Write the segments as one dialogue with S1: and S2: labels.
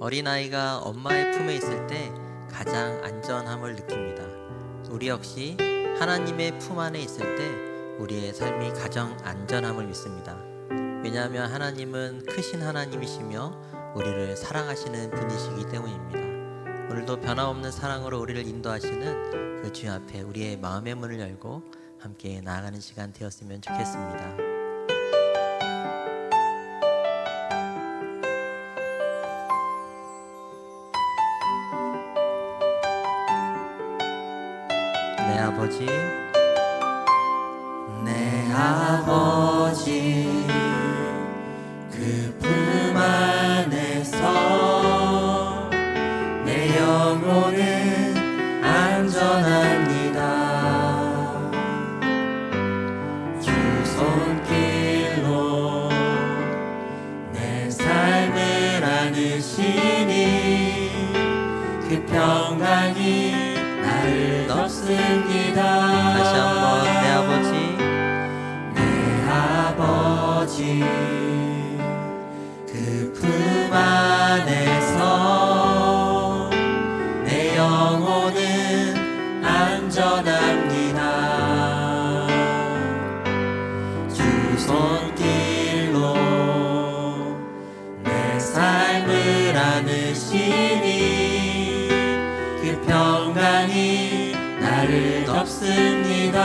S1: 어린아이가 엄마의 품에 있을 때 가장 안전함을 느낍니다. 우리 역시 하나님의 품 안에 있을 때 우리의 삶이 가장 안전함을 믿습니다. 왜냐하면 하나님은 크신 하나님이시며 우리를 사랑하시는 분이시기 때문입니다. 오늘도 변함없는 사랑으로 우리를 인도하시는 그 주 앞에 우리의 마음의 문을 열고 함께 나아가는 시간 되었으면 좋겠습니다. 삶을 안으시니 그 평강이 나를 덮습니다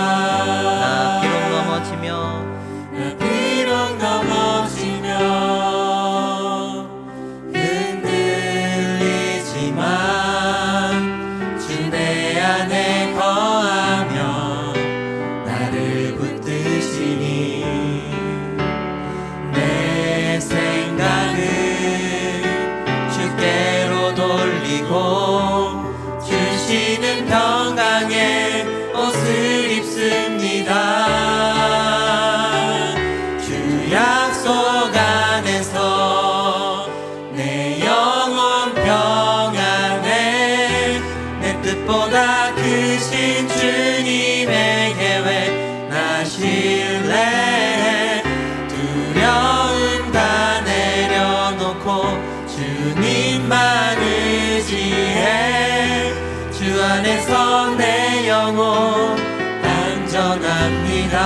S1: 주 안에서 내 영혼 안전합니다.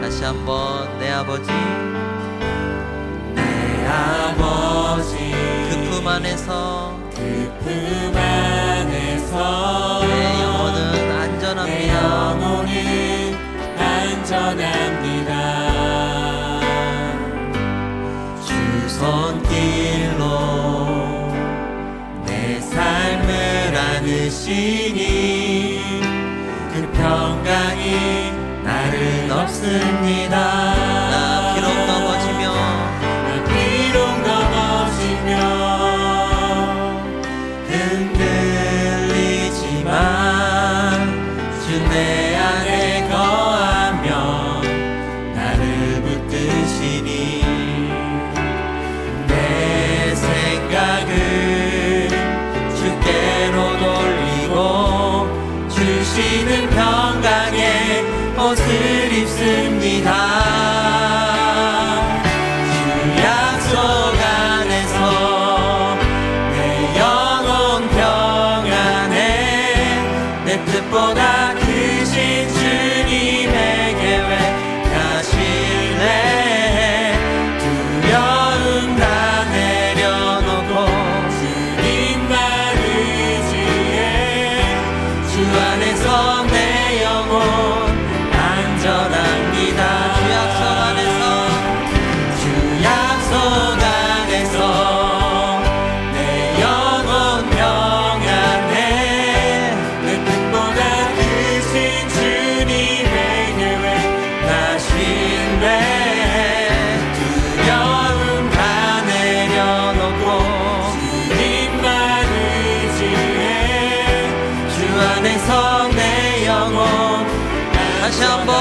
S1: 다시 한번 내 아버지. 내 아버지. 그 품 안에서. 그 품 안에서. 내 영혼은 안전합니다. 영혼은 안전합니다. 주 손길로 삶을 안으시니 그 평강이 나를 덮습니다 다시 한번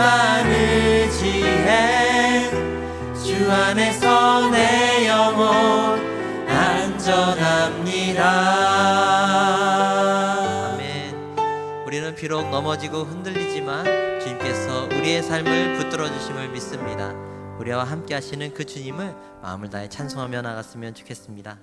S1: 주님만 의지해 주 안에서 내 영혼 안전합니다. 아멘. 우리는 비록 넘어지고 흔들리지만 주님께서 우리의 삶을 붙들어 주심을 믿습니다. 우리와 함께 하시는 그 주님을 마음을 다해 찬송하며 나갔으면 좋겠습니다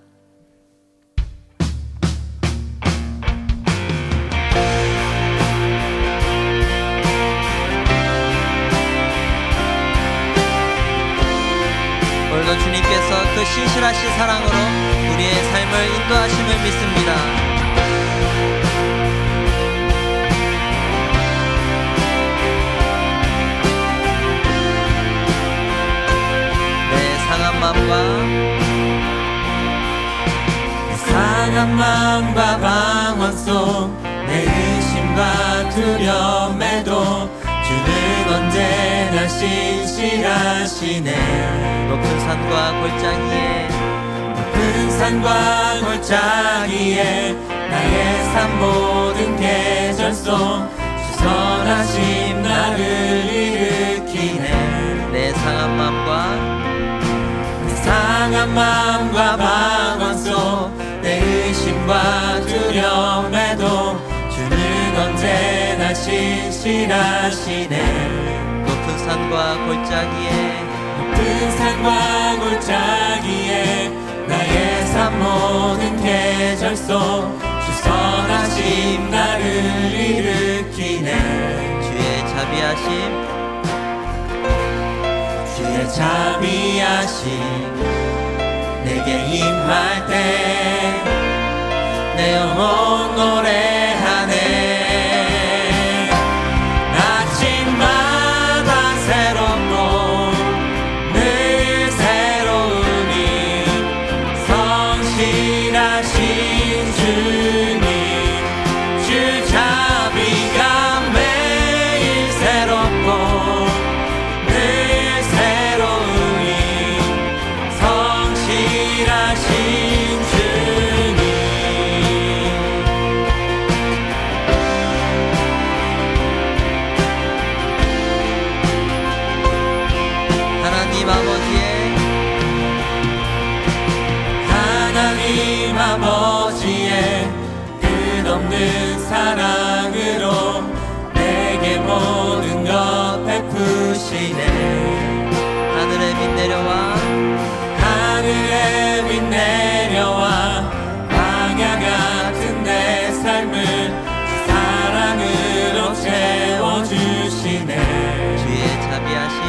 S1: 오늘도 주님께서 그 신실하신 사랑으로 우리의 삶을 인도하심을 믿습니다. 내 상한 마음과 내 상한 마음과 방황 속내 의심과 두려움에도 언제나 신실하시네. 높은 산과 골짜기에 높은 산과 골짜기에 나의 삶 모든 계절 속 주선하심 나를 일으키네. 내 상한 마음과 내 상한 마음과 방황 속내 의심과 두려움에도 주는 언제나 신실하시네 산과 골짜기에 높은 산과 골짜기에 나의 삶 모든 계절 속 주선하심 나를 일으키네. 주의 자비하심. 주의 자비하심. 내게 임할 때 내 영혼 노래 내려와. 하늘에 빛 내려와. 광야 같은 내 삶을 사랑으로 채워주시네. 주의 자비하심.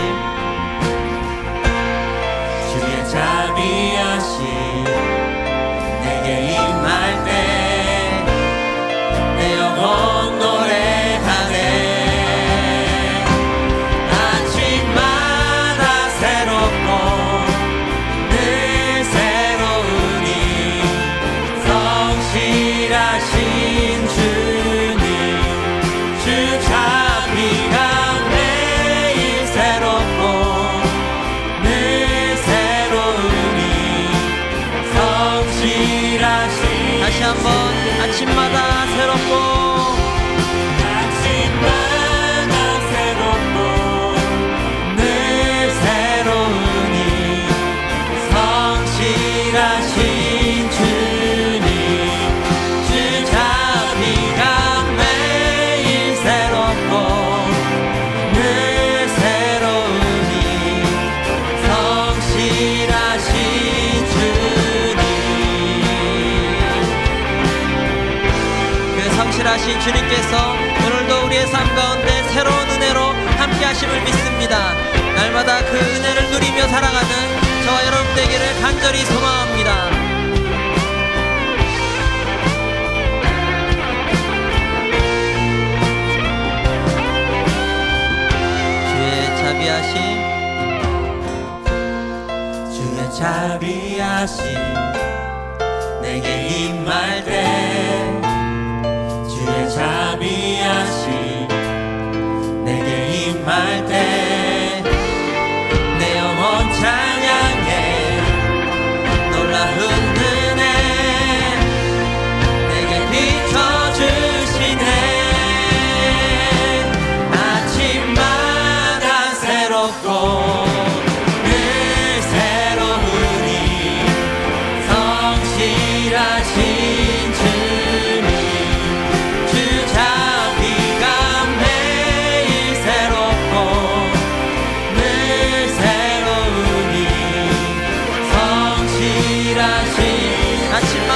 S1: 주의 자비하심 주님께서 오늘도 우리의 삶 가운데 새로운 은혜로 함께 하심을 믿습니다. 날마다 그 은혜를 누리며 살아가는 저와 여러분 되기를 간절히 소망합니다. 주의 자비하심. 주의 자비하심. 내게 임할 때 action.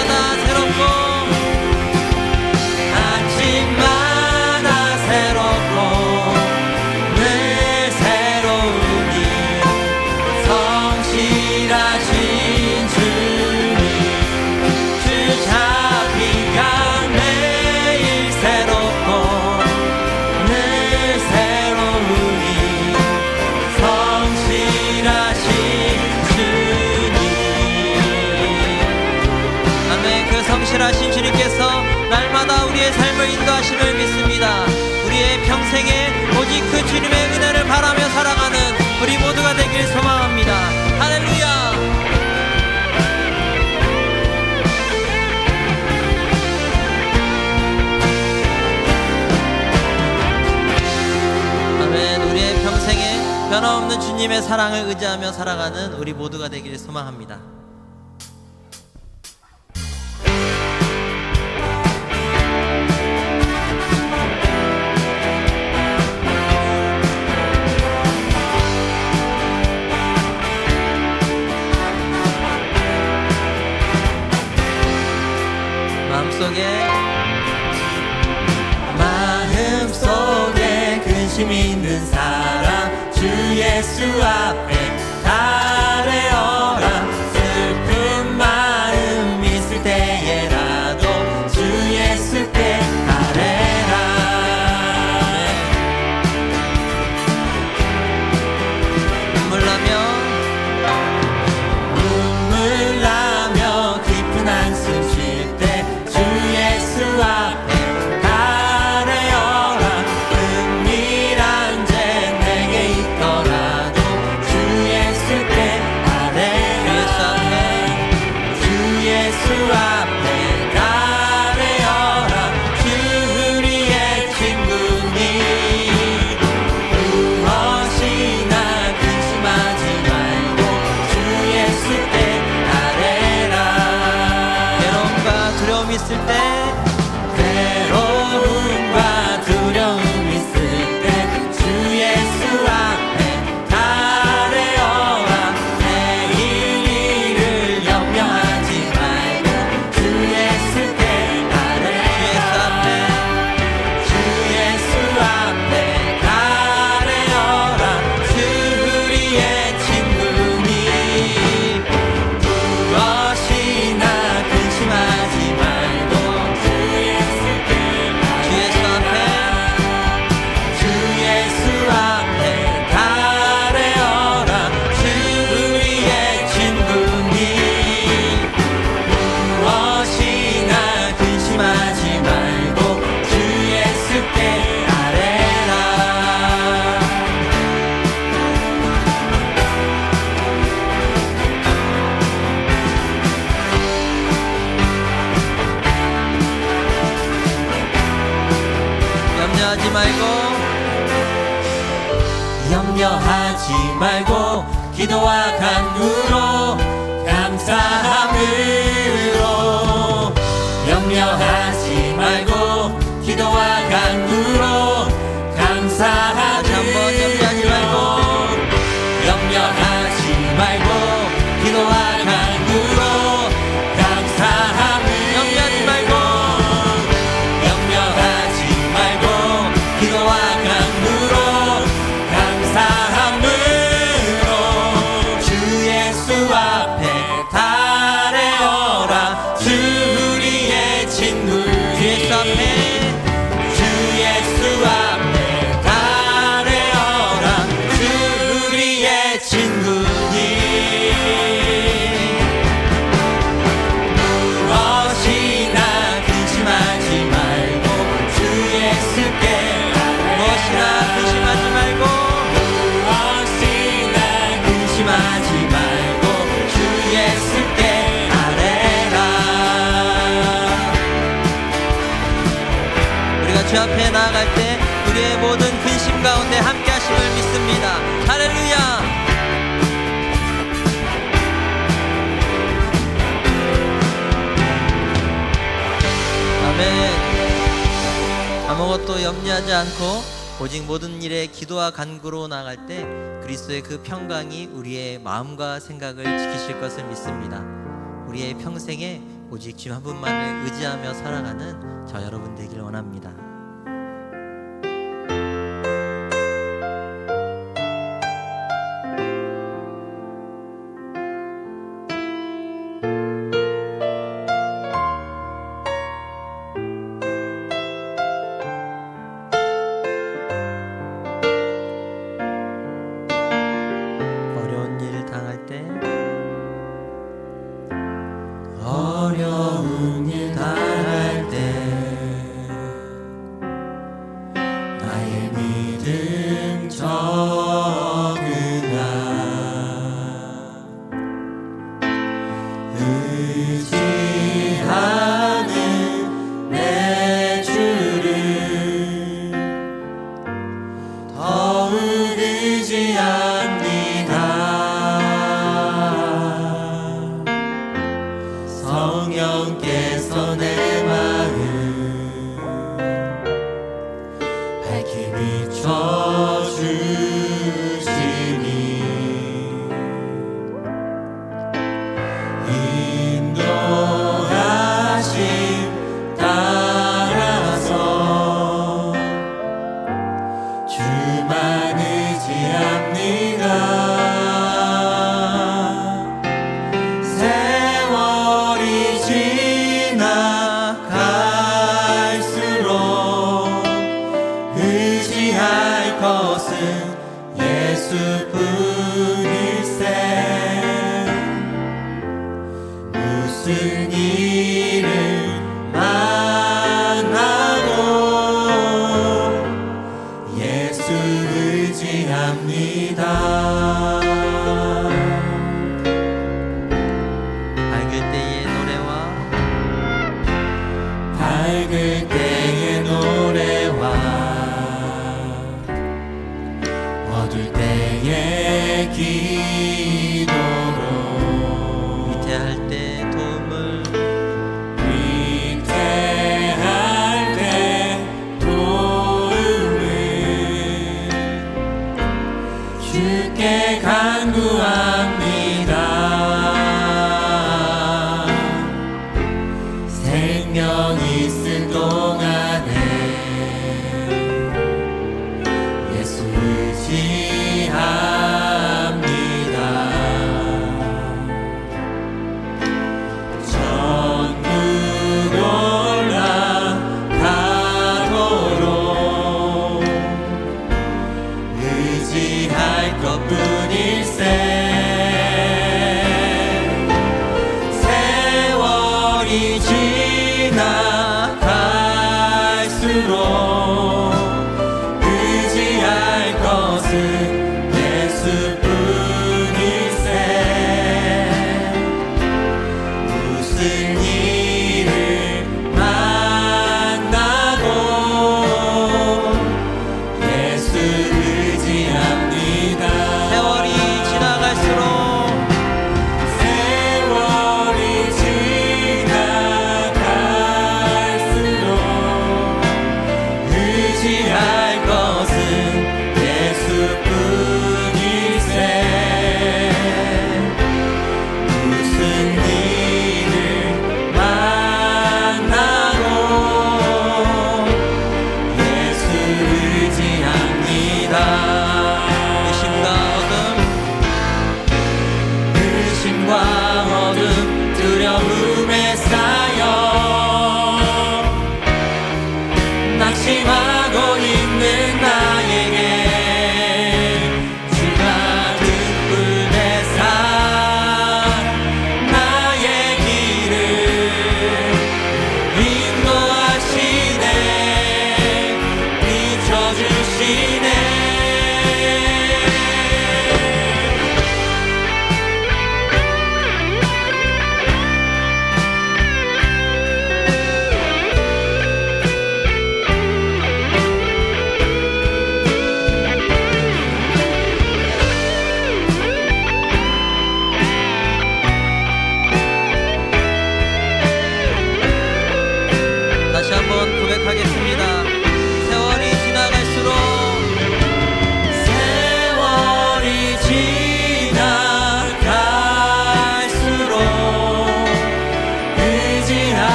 S1: 삶을 인도하심을 믿습니다. 우리의 평생에 오직 그 주님의 은혜를 바라며 살아가는 우리 모두가 되길 소망합니다. 할렐루야! 아멘. 우리의 평생에 변함없는 주님의 사랑을 의지하며 살아가는 우리 모두가 되길 소망합니다. 예수 앞에 달래어라 슬픈 마음 있을 때에 있을 때 주 앞에 나아갈 때 우리의 모든 근심 가운데 함께 하심을 믿습니다 할렐루야 아멘. 아무것도 염려하지 않고 오직 모든 일에 기도와 간구로 나아갈 때 그리스도의 그 평강이 우리의 마음과 생각을 지키실 것을 믿습니다. 우리의 평생에 오직 주님 한 분만을 의지하며 살아가는 저 여러분 되길 원합니다.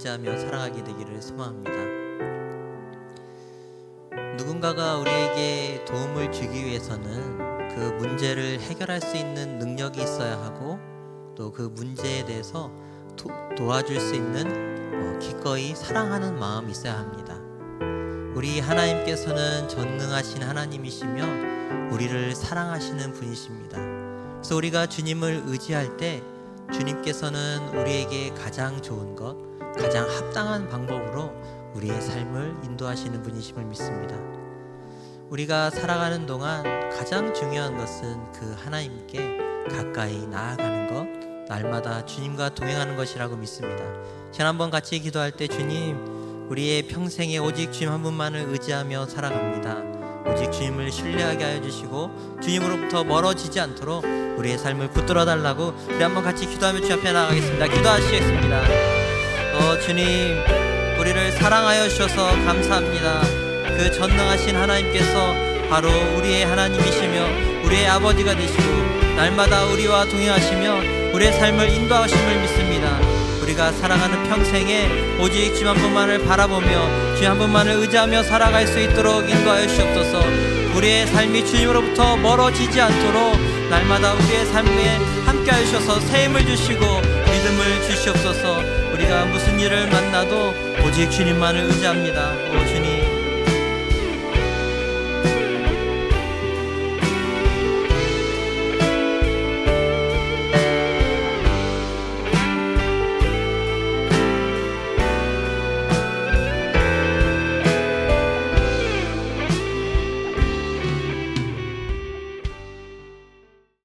S2: 의지하며 살아가게 되기를 소망합니다. 누군가가 우리에게 도움을 주기 위해서는 그 문제를 해결할 수 있는 능력이 있어야 하고 또 그 문제에 대해서 도, 도와줄 수 있는 어, 기꺼이 사랑하는 마음이 있어야 합니다. 우리 하나님께서는 전능하신 하나님이시며 우리를 사랑하시는 분이십니다. 그래서 우리가 주님을 의지할 때 주님께서는 우리에게 가장 좋은 것, 가장 합당한 방법으로 우리의 삶을 인도하시는 분이심을 믿습니다. 우리가 살아가는 동안 가장 중요한 것은 그 하나님께 가까이 나아가는 것, 날마다 주님과 동행하는 것이라고 믿습니다. 지난 한번 같이 기도할 때 주님, 우리의 평생에 오직 주님 한 분만을 의지하며 살아갑니다. 오직 주님을 신뢰하게 하여 주시고 주님으로부터 멀어지지 않도록 우리의 삶을 붙들어 달라고 우리 한번 같이 기도하며 주 앞에 나가겠습니다. 기도하시겠습니다. 어 주님 우리를 사랑하여 주셔서 감사합니다. 그 전능하신 하나님께서 바로 우리의 하나님이시며 우리의 아버지가 되시고 날마다 우리와 동행하시며 우리의 삶을 인도하심을 믿습니다. 우리가 살아가는 평생에 오직 주만 분만을 바라보며 주님 한 분만을 의지하며 살아갈 수 있도록 인도하여 주시옵소서. 우리의 삶이 주님으로부터 멀어지지 않도록 날마다 우리의 삶에 함께 하셔서 새 힘을 주시고 믿음을 주시옵소서. 우리가 무슨 일을 만나도 오직 주님만을 의지합니다. 오 주님